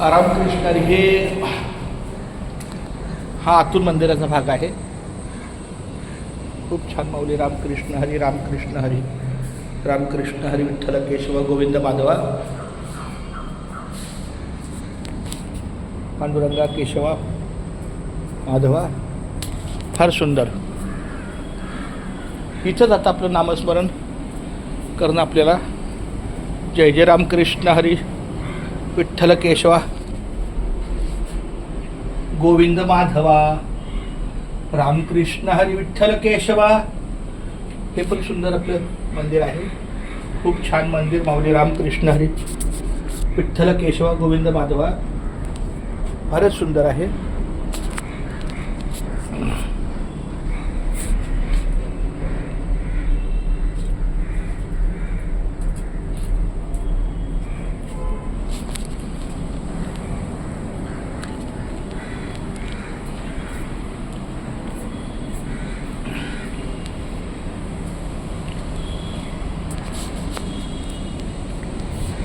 रामकृष्ण हरी हे हा आतून मंदिराचा भाग आहे. खूप छान माऊली रामकृष्ण हरी रामकृष्ण हरी. रामकृष्ण हरी विठ्ठल केशव गोविंद माधवा. पांडुरंगा केशवा माधवा. फार सुंदर. इथंच आता आपलं नामस्मरण करणं आपल्याला. जय जय रामकृष्ण हरी. विठ्ठल केशवा गोविंद माधवा रामकृष्ण हरी विठ्ठल केशवा हे पण सुंदर आपलं मंदिर आहे. खूप छान मंदिर माऊली रामकृष्ण हरी विठ्ठल केशवा गोविंद माधवा. फारच सुंदर आहे.